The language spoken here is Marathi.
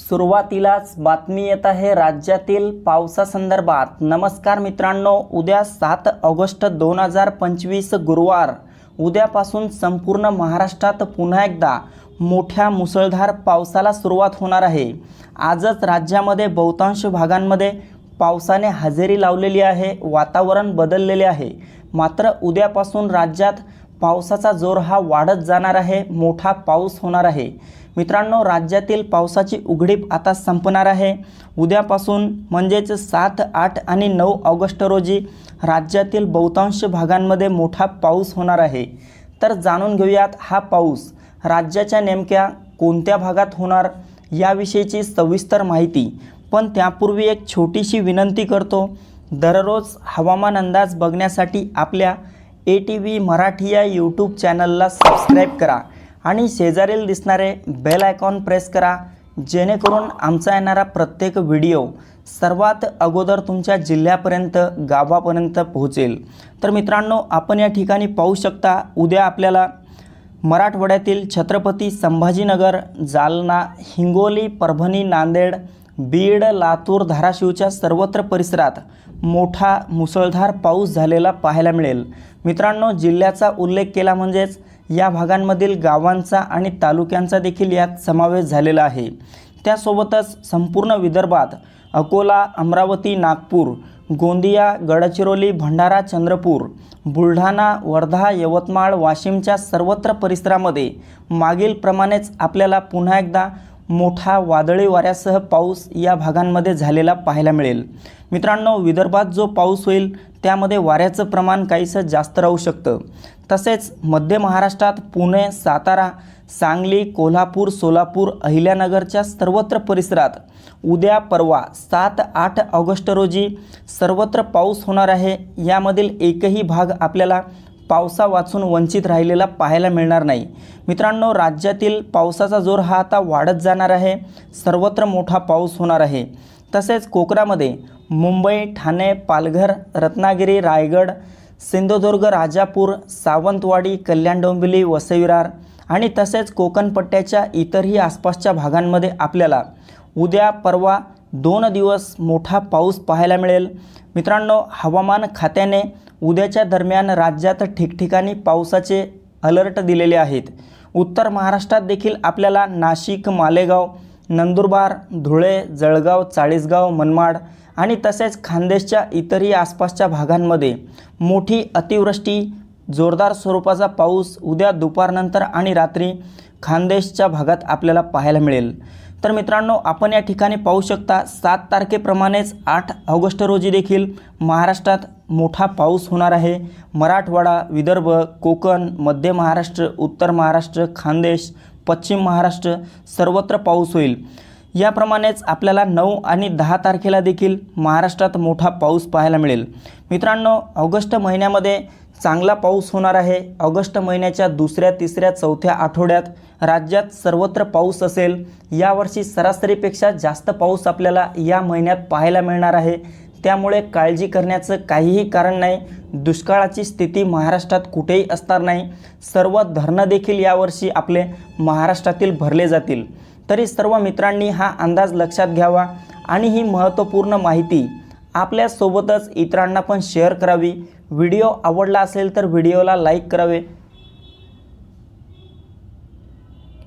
सुरुवातीलाच बातमी येत आहे राज्यातील पावसासंदर्भात. नमस्कार मित्रांनो उद्या सात ऑगस्ट दोन हजार पंचवीस गुरुवार. उद्यापासून संपूर्ण महाराष्ट्रात पुन्हा एकदा मोठ्या मुसळधार पावसाला सुरुवात होणार आहे. आजच राज्यामध्ये बहुतांश भागांमध्ये पावसाने हजेरी लावलेली आहे वातावरण बदललेले आहे. मात्र उद्यापासून राज्यात पावसाचा जोर हा वाढत जाणार आहे मोठा पाऊस होणार आहे. मित्रांनो राज्यातील पावसाची उघडीप आता संपणार आहे. उद्यापासून म्हणजेच सात आठ आणि नऊ ऑगस्ट रोजी राज्यातील बहुतांश भागांमध्ये मोठा पाऊस होणार आहे. तर जाणून घेऊयात हा पाऊस राज्याच्या नेमक्या कोणत्या भागात होणार याविषयीची सविस्तर माहिती. पण त्यापूर्वी एक छोटीशी विनंती करतो दररोज हवामान अंदाज बघण्यासाठी आपल्या ए टी व्ही मराठी या यूट्यूब चॅनलला सबस्क्राईब करा. आणि शेजारील दिसणारे बेल आयकॉन प्रेस करा जेणेकरून आमचा येणारा प्रत्येक व्हिडिओ सर्वात अगोदर तुमच्या जिल्ह्यापर्यंत गावापर्यंत पोहोचेल. तर मित्रांनो आपण या ठिकाणी पाहू शकता उद्या आपल्याला मराठवाड्यातील छत्रपती संभाजीनगर जालना हिंगोली परभणी नांदेड बीड लातूर धाराशिवच्या सर्वत्र परिसरात मोठा मुसळधार पाऊस झालेला पाहायला मिळेल. मित्रांनो जिल्ह्याचा उल्लेख केला म्हणजेच या भागांमधील गावांचा आणि तालुक्यांचा देखील यात समावेश झालेला आहे. त्यासोबतच संपूर्ण विदर्भात अकोला अमरावती नागपूर गोंदिया गडचिरोली भंडारा चंद्रपूर बुलढाणा वर्धा यवतमाळ वाशिमच्या सर्वत्र परिसरामध्ये मागील प्रमाणेच आपल्याला पुन्हा एकदा मोठा वादळी वाऱ्यासह पाऊस या भागांमध्ये झालेला पाहायला मिळेल. मित्रांनो विदर्भात जो पाऊस होईल त्यामध्ये वाऱ्याचं प्रमाण काहीसं जास्त राहू शकतं. तसेच मध्य महाराष्ट्रात पुणे सातारा सांगली कोल्हापूर सोलापूर अहिल्यानगरच्या सर्वत्र परिसरात उद्या परवा सात आठ ऑगस्ट रोजी सर्वत्र पाऊस होणार आहे. यामधील एकही भाग आपल्याला पावसा वाचून वंचित राहिलेला पाहायला मिळणार नाही. मित्रांनो राज्यातील पावसाचा जोर हा आता वाढत जाणार आहे. सर्वत्र मोठा पाऊस होणार आहे. तसेच कोकणामध्ये मुंबई ठाणे पालघर रत्नागिरी रायगड सिंधुदुर्ग राजापूर सावंतवाडी कल्याण डोंबिवली वसईविरार आणि तसेच कोकणपट्ट्याच्या इतरही आसपासच्या भागांमध्ये आपल्याला उद्या परवा दोन दिवस मोठा पाऊस पाहायला मिळेल. मित्रांनो हवामान खात्याने उद्याच्या दरम्यान राज्यात ठिकठिकाणी पावसाचे अलर्ट दिलेले आहेत. उत्तर महाराष्ट्रात देखील आपल्याला नाशिक मालेगाव नंदुरबार धुळे जळगाव चाळीसगाव मनमाड आणि तसेच खानदेशच्या इतरही आसपासच्या भागांमध्ये मोठी अतिवृष्टी जोरदार स्वरूपाचा पाऊस उद्या दुपारनंतर आणि रात्री खानदेशच्या भागात आपल्याला पाहायला मिळेल. तर मित्रांनो आपण या ठिकाणी पाहू शकता सात तारखेप्रमाणेच आठ ऑगस्ट रोजी देखील महाराष्ट्रात मोठा पाऊस होणार आहे. मराठवाडा विदर्भ कोकण मध्य महाराष्ट्र उत्तर महाराष्ट्र खानदेश पश्चिम महाराष्ट्र सर्वत्र पाऊस होईल. याप्रमाणेच आपल्याला नऊ आणि दहा तारखेला देखील महाराष्ट्रात मोठा पाऊस पाहायला मिळेल. मित्रांनो ऑगस्ट महिन्यामध्ये चांगला पाऊस होणार आहे. ऑगस्ट महिन्याच्या दुसऱ्या तिसऱ्या चौथ्या आठवड्यात राज्यात सर्वत्र पाऊस असेल. यावर्षी सरासरीपेक्षा जास्त पाऊस आपल्याला या महिन्यात पाहायला मिळणार आहे. त्यामुळे काळजी करण्याचं काहीही कारण नाही. दुष्काळाची स्थिती महाराष्ट्रात कुठेही असणार नाही. सर्व धरणं देखील यावर्षी आपले महाराष्ट्रातील भरले जातील. तरी सर्व मित्रांनी हा अंदाज लक्षात घ्यावा आणि ही महत्त्वपूर्ण माहिती आपल्यासोबतच इतरांना पण शेअर करावी. व्हिडिओ आवडला असेल तर व्हिडिओला लाईक करावे.